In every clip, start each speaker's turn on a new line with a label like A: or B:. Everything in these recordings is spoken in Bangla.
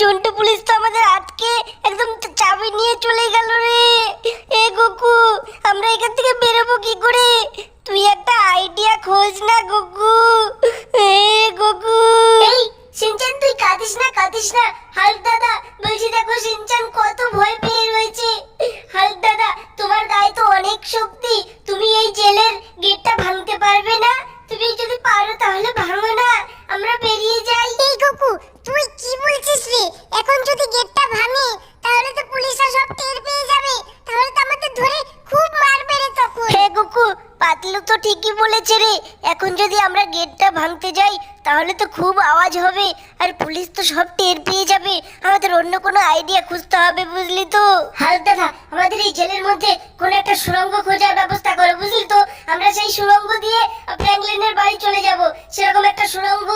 A: জন্টু পুলিশ তো আমাদের আটকে একদম চাবি নিয়ে চলে গেল রে। এ গোকু, আমরা এখান থেকে বেরোবো কি করে? তুই একটা আইডিয়া খোঁজ না গোকু। এ গোকু। এই, সিনচান, তুই কাঁদিস না কাঁদিস না। হাল্ক দাদা, বলছি দেখো সিনচান কত ভয় পেয়ে রয়েছে। হাল্ক দাদা, তোমার গায়ে তো অনেক শক্তি। তুমি এই জেলের গেটটা
B: তো খুব
A: আওয়াজ হবে, আর পুলিশ তো সব টের পেয়ে যাবে। আমাদের অন্য কোনো আইডিয়া খুঁজতে হবে বুঝলি তো? হালতা দাদা আমাদের এই জেলের মধ্যে কোনো একটা সুড়ঙ্গ খোঁজার ব্যবস্থা করো, বুঝলি তো? আমরা সেই সুড়ঙ্গ দিয়ে ফ্র্যাঙ্কলিনের বাড়ি চলে যাব। সেরকম একটা সুড়ঙ্গ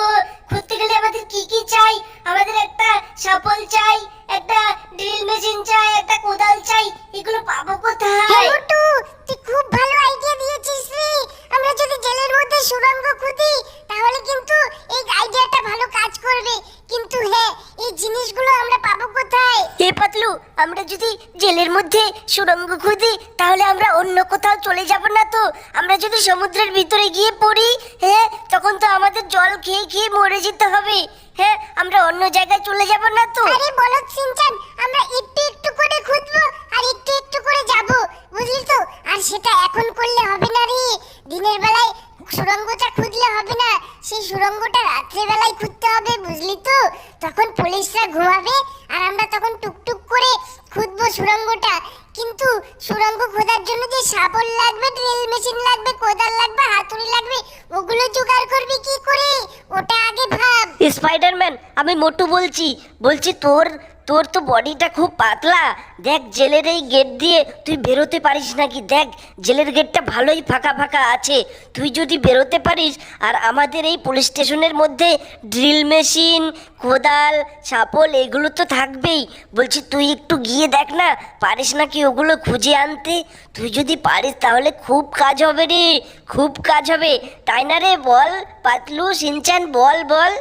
A: খুঁজতে গেলে আমাদের কি কি চাই? আমাদের একটা সাপল চাই, একটা ড্রিল মেশিন চাই, একটা কোদাল চাই, এগুলো পাবো কোথায়?
B: মোটু, তুই খুব ভালো আইডিয়া দিয়েছিস রে। আমরা যদি জেলের মধ্যে সুড়ঙ্গ খুঁজি, তাহলে কিন্তু এই আইডিয়াটা ভালো কাজ করবে কিন্তু হ্যাঁ এই জিনিসগুলো আমরা পাবো কোথায়
A: এ পাতলু আমরা যদি জেলের মধ্যে সুড়ঙ্গ খুঁজি, তাহলে আমরা অন্য কোথাও চলে যাব না তো? আমরা যদি সমুদ্রের ভিতরে গিয়ে পড়ি হ্যাঁ তখন তো আমাদের জল খেয়ে খেয়ে মরে যেতে হবে। হ্যাঁ আমরা অন্য জায়গায় চলে যাব না তো?
B: আরে বলো সিনচান, আমরা একটু একটু করে খুঁজবো আর একটু একটু করে যাব, বুঝলি তো? আর সেটা এখন করলে হবে না রে। দিনের বেলায় সুড়ঙ্গটা খুঁজলে হবে না। সেই সুড়ঙ্গটা রাত্রে বেলায় খুঁজতে হবে, বুঝলি তো? তখন পুলিশরা ঘুমাবে আর আমরা তখন টুকটুক করে খুঁজবো সুড়ঙ্গটা। কিন্তু সুড়ঙ্গ খোঁজার জন্য যে শাবল লাগবে, ড্রিল মেশিন লাগবে, কোদাল লাগবে, হাতুড়ি লাগবে, ওগুলো জোগাড় করবি কি করে? ওটা আগে ভাব।
A: স্পাইডারম্যান, আমি মোটু বলছি। বলছি তোর তোর তো বডিটা খুব পাতলা। দেখ, জেলের এই গেট দিয়ে তুই বেরোতে পারিস নাকি? দেখ, জেলের গেটটা ভালোই ফাঁকা ফাঁকা আছে। তুই যদি বেরোতে পারিস, আর আমাদের এই পুলিশ স্টেশনের মধ্যে ড্রিল মেশিন কোদাল সাপল এগুলো তো থাকবেই। বলছি, তুই একটু গিয়ে দেখ না, পারিস নাকি ওগুলো খুঁজে আনতে? তুই যদি পারিস, তাহলে খুব কাজ হবে রে, খুব কাজ হবে। তাই না রে, বল, পাতলু সিনচান বল বল।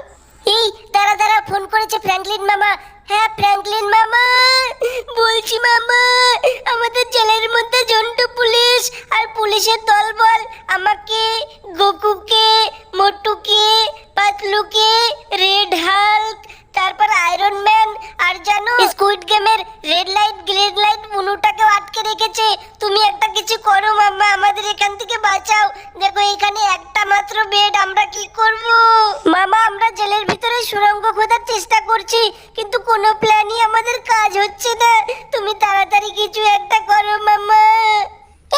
A: এই, দাঁড়া দাঁড়া ফোন করেছে ফ্র্যাঙ্কলিন মামা। হ্যাঁ ফ্র্যাঙ্কলিন মামা। বলছি মামা, আমাদের জেলের মধ্যে জন্টু পুলিশ আর পুলিশের দলবল আমাকে, গোকুকে, মোটুকে, পাতলুকে, রেড হাল্ক, তারপর আয়রন ম্যান আর জানো স্কুইড গেমের রেড লাইট গ্রিন লাইট বুনুটাকেও আটকে রেখেছে। তুমি একটা কিছু করো মাম্মা আমাদের এখান থেকে বাঁচাও। দেখো, এখানে একটা মাত্র বেড আমরা কি করব? মামা, আমরা জেলের ভিতরে সুড়ঙ্গ খোঁজার চেষ্টা করছি। কোনো প্ল্যানই আমাদের কাজ হচ্ছে না। তুমি তাড়াতাড়ি কিছু একটা করো মামা।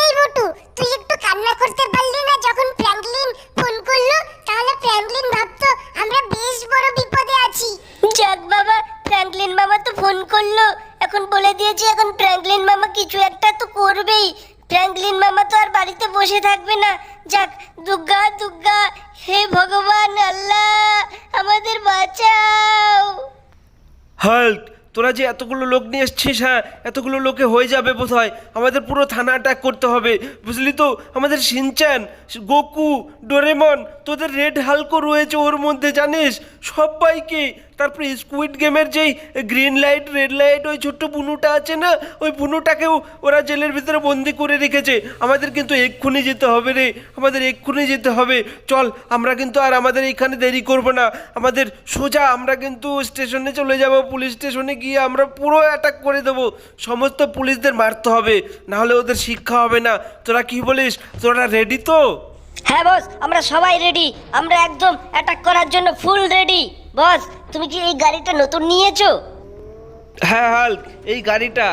B: এই মোটু তুই একটু কান্না করতে পারলি না যখন ফ্র্যাঙ্কলিন ফোন করল? তাহলে ফ্র্যাঙ্কলিন ভাবতো আমরা বেশ বড় বিপদে আছি।
A: যাক বাবা ফ্র্যাঙ্কলিন মামা তো ফোন করল। এখন বলে দিয়েছি এখন ফ্র্যাঙ্কলিন মামা কিছু একটা তো করবেই। ফ্র্যাঙ্কলিন মামা তো আর বাড়িতে বসে থাকবে না। যাক দুর্গা দুর্গা হে ভগবান আল্লাহ আমাদের বাঁচাও।
C: হাল্ক, তোরা যে এতগুলো লোক নিয়ে এসছিস হ্যাঁ এতগুলো লোকে হয়ে যাবে বোধহয়। আমাদের পুরো থানা অ্যাটাক করতে হবে। বুঝলি তো? আমাদের সিনচ্যান, গোকু, ডোরেমন, তোদের রেড হালকো রয়েছে ওর মধ্যে, জানিস? সবাইকে তারপরে স্কুইড গেমের যেই গ্রিন লাইট রেড লাইট ওই ছোট্ট বুনুটা আছে না, ওই বুনুটাকেও ওরা জেলের ভিতরে বন্দি করে রেখেছে। আমাদের কিন্তু এক্ষুনি যেতে হবে রে, আমাদের এক্ষুনি যেতে হবে। চল, আমরা কিন্তু আর আমাদের এখানে দেরি করব না। আমাদের সোজা আমরা কিন্তু স্টেশনে চলে যাব। পুলিশ স্টেশনে গিয়ে আমরা পুরো অ্যাটাক করে দেবো। সমস্ত পুলিশদের মারতে হবে না হলে ওদের শিক্ষা হবে না। তোরা কি বলিস? তোরা রেডি তো?
A: হ্যাঁ বস আমরা সবাই রেডি আমরা একদম অ্যাটাক করার জন্য ফুল রেডি বস, তুমি কি এই গাড়িটা নতুন নিয়েছো?
C: হ্যাঁ হাল এই গাড়িটা।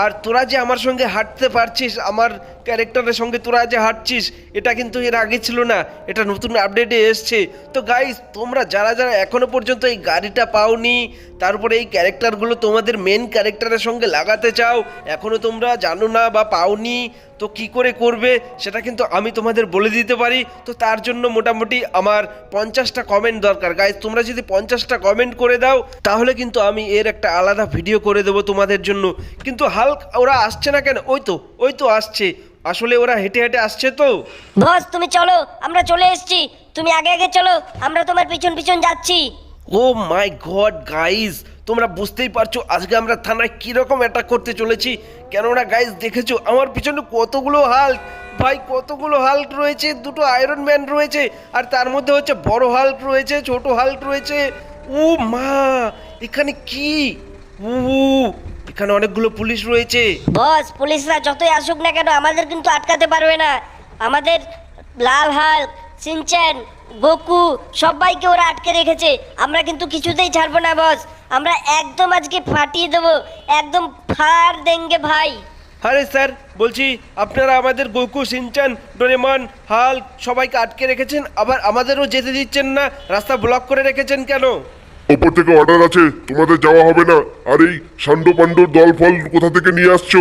C: আর তোরা যে আমার সঙ্গে হাঁটতে পারছিস, আমার ক্যারেক্টারের সঙ্গে তোরা যে হাঁটছিস, এটা কিন্তু এর আগে ছিল না, এটা নতুন আপডেটে এসছে। তো গাইস তোমরা যারা যারা এখনও পর্যন্ত এই গাড়িটা পাওনি, তারপরে এই ক্যারেক্টারগুলো তোমাদের মেন ক্যারেক্টারের সঙ্গে লাগাতে চাও, এখনও তোমরা জানো না বা পাওনি, তো কি করে করবে, সেটা কিন্তু আমি তোমাদের বলে দিতে পারি। তো তার জন্য মোটামুটি আমার পঞ্চাশটা কমেন্ট দরকার। গাইজ তোমরা যদি পঞ্চাশটা কমেন্ট করে দাও, তাহলে কিন্তু আমি এর একটা আলাদা ভিডিও করে দেবো তোমাদের জন্য। কিন্তু হালক, ওরা আসছে না কেন? ওই তো ওই তো আসছে। আসলে ওরা হেঁটে হেঁটে আসছে তো।
A: বস তুমি চলো আমরা চলে এসেছি। তুমি আগে আগে চলো আমরা তোমার পিছন পিছন যাচ্ছি।
C: ও মাই গড গাইজ তোমরা বুঝতেই পারছ আজকে আমরা থানায় কীরকম অ্যাটাক করতে চলেছি। কেননা গাইজ দেখেছ আমার পিছনে কতগুলো হাল্ক ভাই কতগুলো হাল্ক রয়েছে দুটো আয়রন ম্যান রয়েছে আর তার মধ্যে হচ্ছে বড় হাল্ক রয়েছে ছোট হাল্ক রয়েছে। ও মা এখানে কি? উ এখানে অনেকগুলো পুলিশ রয়েছে।
A: বস পুলিশরা যতই আসুক না কেন আমাদের কিন্তু আটকাতে পারবে না। আমাদের লাল হাল সিনচ্যান গোকু সবাইকে ওরা আটকে রেখেছে। আমরা কিন্তু কিছুতেই ছাড়বো না বস। আমরা একদম আজকে ফাটিয়ে দেবো। একদম ফার দেঙ্গে ভাই।
C: আরে স্যার বলছি আপনারা আমাদের গোকু সিনচান ডোরেমন হাল সবাইকে আটকে রেখেছেন আবার আমাদেরও যেতে দিচ্ছেন না রাস্তা ব্লক করে রেখেছেন কেন?
D: ওপর থেকে অর্ডার আছে তোমাদের যাওয়া হবে না। আর এই সান্ড পাণ্ডর দল ফল কোথা থেকে নিয়ে আসছো?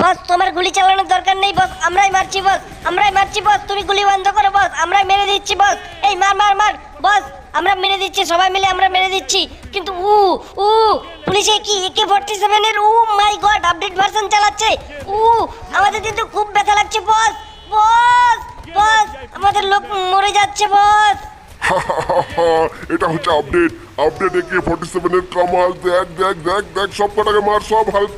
A: বস তোমার গুলি চালানোর দরকার নেই বস। আমরাই মারছি বস। আমরাই মারছি বস। তুমি গুলি বন্ধ করো বস। আমরাই মেরে দিচ্ছি বস। এই মার মার মার। বস আমরা মেরে দিচ্ছি সবাই মিলে আমরা মেরে দিচ্ছি। কিন্তু উ উ পুলিশে কি একে ফর্টি সেভেনের উ মাই গড আপডেট ভার্সন চালাচ্ছে। উ আমাদের কিন্তু খুব ব্যথা লাগছে বস। বস বস আমাদের লোক মরে যাচ্ছে বস।
D: এটা হচ্ছে আপডেট। আপডেট একে ফর্টি সেভেনের কামাল? দেখ দেখ দেখ দেখ, সব কটাকে মার, সব হালক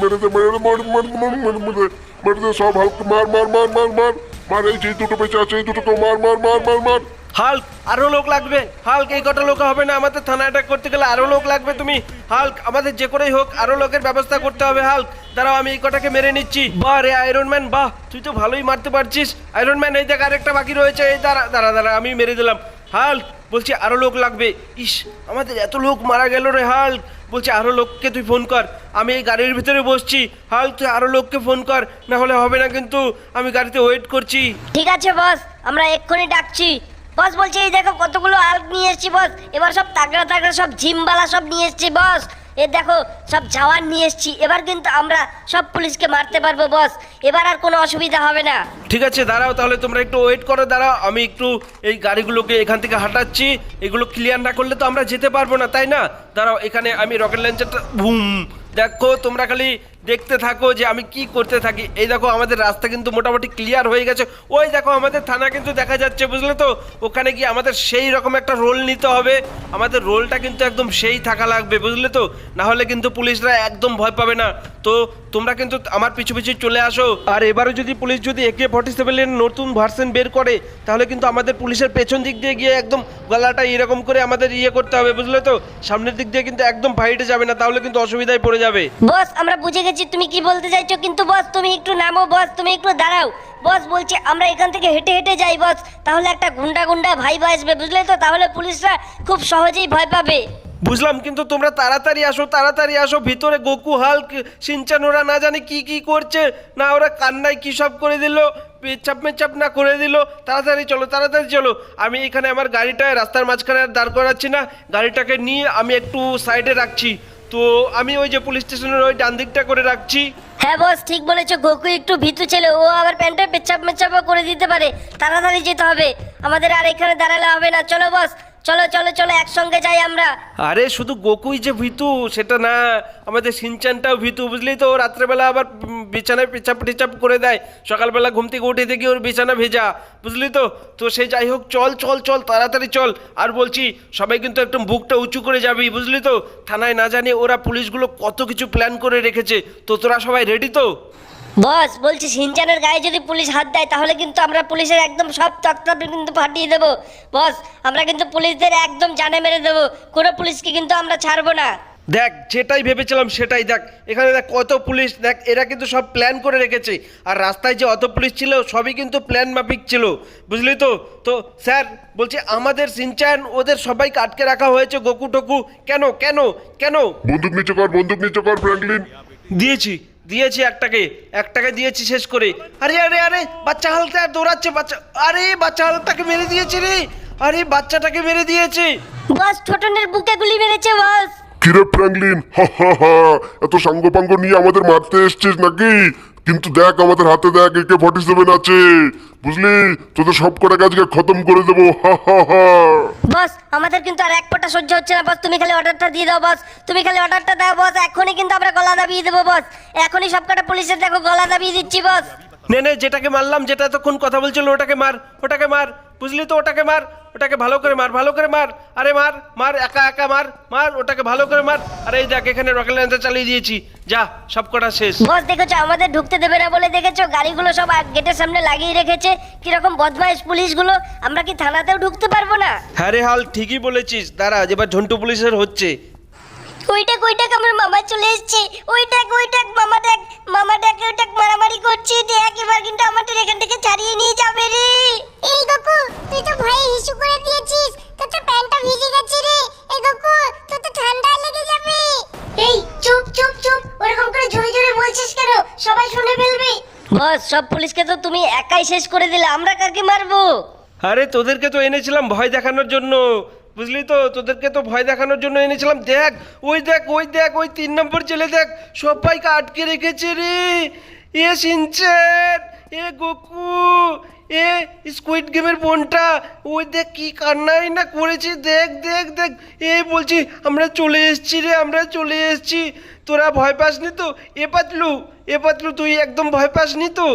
D: মেরে দে মেরে মার মার মার মার মেরে দে মেরে সব হালক মার মার মার মার মার মার, এই যে দুটো বেঁচে আছে, এই দুটোকে মার মার মার মার মার।
C: হাল্ক আরও লোক লাগবে। হাল্ক এই কটা লোক হবে না, আমাদের থানা অ্যাটাক করতে গেলে আরও লোক লাগবে তুমি। হাল্ক আমাদের যে করেই হোক, আরও লোকের ব্যবস্থা করতে হবে হাল্ক দাঁড়াও, আমি এই কটাকে মেরে নিচ্ছি। বাহ রে আয়রন ম্যান বাহ, তুই তো ভালোই মারতে পারছিস। আয়রন ম্যান এই দেখ, আরেকটা বাকি রয়েছে, এই দাঁড়া দাঁড়া দাঁড়া আমি মেরে দিলাম। হাল্ক বলছি আরও লোক লাগবে। ইস, আমাদের এত লোক মারা গেল রে হাল্ক বলছে আরও লোককে তুই ফোন কর। আমি এই গাড়ির ভিতরে বসছি। হাল্ক তুই আরও লোককে ফোন কর, না হলে হবে না কিন্তু আমি গাড়িতে ওয়েট করছি।
A: ঠিক আছে বস আমরা এক্ষুনি ডাকছি। বস বলছে, এই দেখো কতগুলো আল্ক নিয়ে এসেছি বস এবার সব তাগড়া তাগড়া সব জিমবালা সব নিয়ে এসেছি বস এ দেখো, সব জওয়ান নিয়ে এসেছি। এবার কিন্তু আমরা সব পুলিশকে মারতে পারব, বস। এবার আর কোনো অসুবিধা হবে না।
C: ঠিক আছে, দাঁড়াও তাহলে তোমরা একটু ওয়েট করো, দাঁড়াও। আমি একটু এই গাড়িগুলোকে এখান থেকে হাঁটাচ্ছি। এগুলো ক্লিয়ার না করলে তো আমরা যেতে পারব না, তাই না? দাঁড়াও, এখানে আমি রকেট লঞ্চারটা বুম। দেখো, তোমরা খালি দেখতে থাকো যে আমি কি করতে থাকি। এই দেখো, আমাদের রাস্তা কিন্তু মোটামুটি ক্লিয়ার হয়ে গেছে। ওই দেখো, আমাদের থানা কিন্তু দেখা যাচ্ছে, বুঝলে তো? ওখানে গিয়ে আমাদের সেই রকম একটা রোল নিতে হবে। আমাদের রোলটা কিন্তু একদম সেই থাকা লাগবে, বুঝলে তো? না হলে কিন্তু পুলিশরা একদম ভয় পাবে না। তো তোমরা কিন্তু আমার পিছু পিছু চলে আসো। আর এবারে যদি পুলিশ যদি একে ফর্টি সেভেনের নতুন ভার্সন বের করে, তাহলে কিন্তু আমাদের পুলিশের পেছন দিক দিয়ে গিয়ে একদম গলাটা এরকম করে আমাদের ইয়ে করতে হবে, বুঝলে তো? সামনের দিক দিয়ে কিন্তু একদম ফাইটে যাবে না, তাহলে কিন্তু অসুবিধায় পড়ে যাবে।
A: বস, আমরা বুঝে গেছি তুমি কি বলতে চাইছো? কিন্তু বস, তুমি একটু নামো, বস, তুমি একটু দাঁড়াও। বস বলছি, আমরা এখান থেকে হেঁটে হেঁটে যাই, বস। তাহলে একটা গুন্ডা গুন্ডা ভাই আসবে, বুঝলে তো? তাহলে পুলিশরা খুব সহজেই ভয় পাবে।
C: বুঝলাম, কিন্তু তোমরা তাড়াতাড়ি আসো তাড়াতাড়ি আসো। ভিতরে গোকু, হাল্ক সিনচান ওরা না জানে কি কি করছে। না, ওরা কান্নায় কি সব করে দিল পেচাপ মেচাপ না করে দিল। তাড়াতাড়ি চলো তাড়াতাড়ি চলো। আমি এখানে আমার গাড়িটায় রাস্তার মাঝখানে আর দাঁড় করাচ্ছি না। গাড়িটাকে নিয়ে আমি একটু সাইডে রাখছি। তো আমি ওই যে পুলিশ স্টেশনের ওই ডান দিকটা করে রাখছি।
A: হ্যাঁ বস, ঠিক বলেছ। গোকু একটু ভীতু ছেলে, ও আবার প্যান্টে পেচ্ছাপ মেচ্ছাপ করে দিতে পারে। তাড়াতাড়ি যেতে হবে। আমাদের আর এখানে দাঁড়ালে হবে না। চলো, বস। চলো চলো চলো, একসঙ্গে যাই আমরা।
C: আরে, শুধু গোকুই যে ভীতু, সেটা না। আমাদের সিনচানটাও ভীতু, বুঝলি তো? রাত্রেবেলা আবার বিছানায় পেচাপ টিচাপ করে দেয়। সকালবেলা ঘুম থেকে উঠে দেখি ওর বিছানা ভেজা, বুঝলি তো? তো সে যাই হোক, চল চল চল, তাড়াতাড়ি চল। আর বলছি, সবাই কিন্তু একদম বুকটা উঁচু করে যাবি, বুঝলি তো? থানায় না জানি ওরা পুলিশগুলো কত কিছু প্ল্যান করে রেখেছে। তো তোরা সবাই রেডি তো?
A: বস বলছি সিনচানের গায়ে যদি পুলিশ হাত দেয় তাহলে কিন্তু আমরা পুলিশের একদম সব তক্তা কিন্তু ফাটিয়ে দেবো। বস আমরা কিন্তু পুলিশদের একদম জানে মেরে দেবো। কোনো পুলিশকে কিন্তু আমরা ছাড়বো না।
C: দেখ যেটাই ভেবেছিলাম সেটাই দেখ। এখানে দেখ কত পুলিশ দেখ এরা কিন্তু সব প্ল্যান করে রেখেছে। আর রাস্তায় যে অত পুলিশ ছিল সবই কিন্তু প্ল্যান মাফিক ছিল। বুঝলি তো? তো স্যার বলছি আমাদের সিনচান ওদের সবাইকে আটকে রাখা হয়েছে গোকু টকু কেন? কেন? কেন?
D: বন্দুক নিচে কর বন্দুক নিচে কর ফ্র্যাঙ্কলিন।
C: দিয়েছি। দিয়েছি একটাকে একটাকে দিয়েছি শেষ করে। আরে আরে আরে, বাচ্চা হালটা দৌড়াচ্ছে, বাচ্চা আরে, বাচ্চা হালটাকে মেরে দিয়েছে রে। আরে, বাচ্চাটাকে মেরে দিয়েছে।
A: বস ছোটনের বুকে গুলি মেরেছে, বস।
D: কিরে ফ্র্যাঙ্কলিন? এত সাঙ্গপাঙ্গ নিয়ে আমাদের মারতে এসছিস নাকি? কিন্তু দেখ, আমাদের হাতে দেখ, একে ফর্টি সেভেন আছে। বুঝলি? তোদের সব কটা কাজকে খতম করে দেবো।
A: বস, আমাদের কিন্তু আর এক ফোঁটা সহ্য হচ্ছে না, বস। তুমি খালি অর্ডারটা দিয়ে দাও, বস। তুমি খালি অর্ডারটা দাও, বস। এখনই কিন্তু আমরা গলা দাবিয়ে দেবো, বস। এখনই সব কটা পুলিশের দেখো গলা দাবিয়ে দিচ্ছি, বস।
C: নে। নে যেটাকে মারলাম যেটা এতক্ষণ কথা বলছিল ওটাকে মার ওটাকে মার। বুঝলি তো ওটাকে মার ওটাকে ভালো করে মার ভালো করে মার। আরে মার মার একা একা মার মার ওটাকে ভালো করে মার। আরে এই দেখ এখানে রকেট লঞ্চার চালিয়ে দিয়েছি। যা সব কটা শেষ।
A: বস দেখেছ আমাদের ঢুকতে দেবে না বলে দেখেছ? গাড়িগুলো সব গেটের সামনে লাগিয়ে রেখেছে। কীরকম বদমাইশ পুলিশগুলো? আমরা কি থানাতেও ঢুকতে পারব না?
C: হ্যাঁ রে হাল ঠিকই বলেছিস। দাঁড়া এবার ঝন্টু পুলিশের হচ্ছে।
A: ওইটাক ওইটাক আমার মামা চলে এসছে? ওইটাক ওইটাক সব পুলিশকে তো তুমি একাই শেষ করে দিলে, আমরা কাকে মারবো?
C: আরে, তোদেরকে তো এনেছিলাম ভয় দেখানোর জন্য। বুঝলি তো? তোদেরকে তো ভয় দেখানোর জন্য এনেছিলাম। দেখ, ওই দেখ ওই দেখ, ওই তিন নম্বর ছেলে দেখ, সবাইকে আটকে রেখেছে রে। এ সিনচেন, এ গোকু, এ স্কুইড গেমের বোনটা। ওই দেখ কি কান্নাই না করেছে। দেখ দেখ দেখ। এ বলছি, আমরা চলে এসেছি রে, আমরা চলে এসেছি। তোরা ভয় পাসনি তো? এ পাতলু এ পাতলু তুই একদম ভয় পাসনি তো?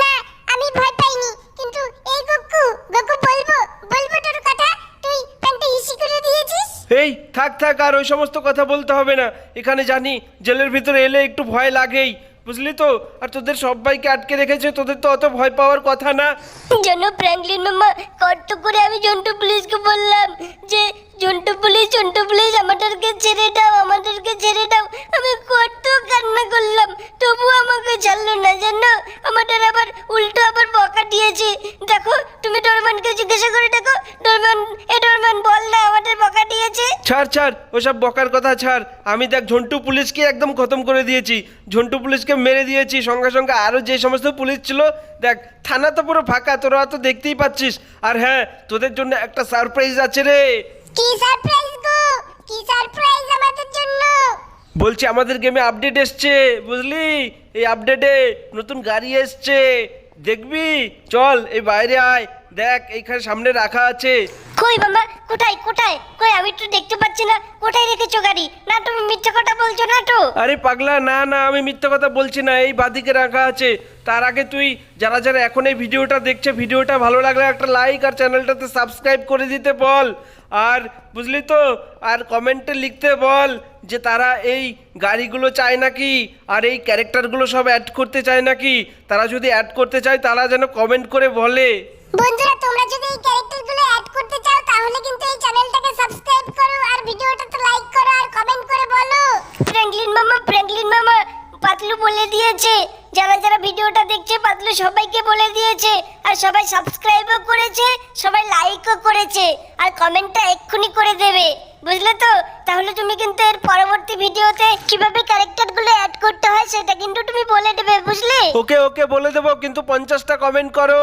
B: না আমি ভয় পাইনি কিন্তু এই গকু গকু বলব বলব তোর কথা তুই প্যান্টটা হিসি করে দিয়েছিস?
C: এই থাক থাক আর ওই সমস্ত কথা বলতে হবে না। এখানে জানি জেলের ভিতরে এলে একটু ভয় লাগেই বুঝলি তো? আর তোদের সবাইকে আটকে রেখেছে তোদের তো অত ভয় পাওয়ার কথা না।
A: যেন ফ্র্যাঙ্কলিন মামা কষ্ট করে আমি জন্টু পুলিশকে বললাম যে জন্টু পুলিশ জন্টু পুলিশ আমাদেরকে ছেড়ে দাও আমাদেরকে
C: ওসব বকার কথা ছাড়। আমি দেখ ঝন্টু পুলিশকে একদম খতম করে দিয়েছি। ঝন্টু পুলিশকে মেরে দিয়েছি। সঙ্গে সঙ্গে আরও যে সমস্ত পুলিশ ছিল দেখ থানা তো পুরো ফাঁকা তোরা তো দেখতেই পাচ্ছিস। আর হ্যাঁ তোদের জন্য একটা সারপ্রাইজ আছে রে।
B: কি সারপ্রাইজ গো? কি সারপ্রাইজ আমাদের জন্য?
C: বলছি আমাদের গেমে আপডেট এসছে বুঝলি? এই আপডেটে নতুন গাড়ি এসছে। দেখবি? চল এই বাইরে আয়। দেখ এইখানে সামনে রাখা আছে।
A: কই মামা কোথায়? কোথায়? কই আমি তো দেখতে পাচ্ছি না। কোথায় রেখেছো গাড়ি? না তুমি মিথ্যা কথা বলছো না তো
C: আরে পাগলা না না আমি মিথ্যা কথা বলছি না। এই বাদিকে রাখা আছে। তার আগে তুই যারা যারা এখন এই ভিডিওটা দেখছে ভিডিওটা ভালো লাগলে একটা লাইক আর চ্যানেলটাতে সাবস্ক্রাইব করে দিতে বল। আর বুঝলি তো? আর কমেন্টে লিখতে বল যে তারা এই গাড়িগুলো চায় নাকি আর এই ক্যারেক্টারগুলো সব অ্যাড করতে চায় নাকি। তারা যদি অ্যাড করতে চায় তারা যেন কমেন্ট করে বলে।
B: বন্ধুরা, তোমরা যদি এই ক্যারেক্টারগুলো অ্যাড করতে চাও, তাহলে কিন্তু এই চ্যানেলটাকে সাবস্ক্রাইব করো আর ভিডিওটাতে লাইক করো আর কমেন্ট করে বলো।
A: ফ্র্যাঙ্কলিন মামা ফ্র্যাঙ্কলিন মামা, পাতলু বলে দিয়েছে। যারা যারা ভিডিওটা দেখছে, পাতলু সবাইকে বলে দিয়েছে। আর সবাই সাবস্ক্রাইবও করেছে, সবাই লাইকও করেছে। আর কমেন্টটা এক্ষুনি করে দেবে। বুঝলে তো? তাহলে তুমি কিন্তু এর পরবর্তী ভিডিওতে কীভাবে ক্যারেক্টারগুলো অ্যাড করতে হয়, সেটা কিন্তু তুমি বলে দেবে, বুঝলে?
C: ওকে ওকে বলে দেবো, কিন্তু পঞ্চাশটা কমেন্ট করো।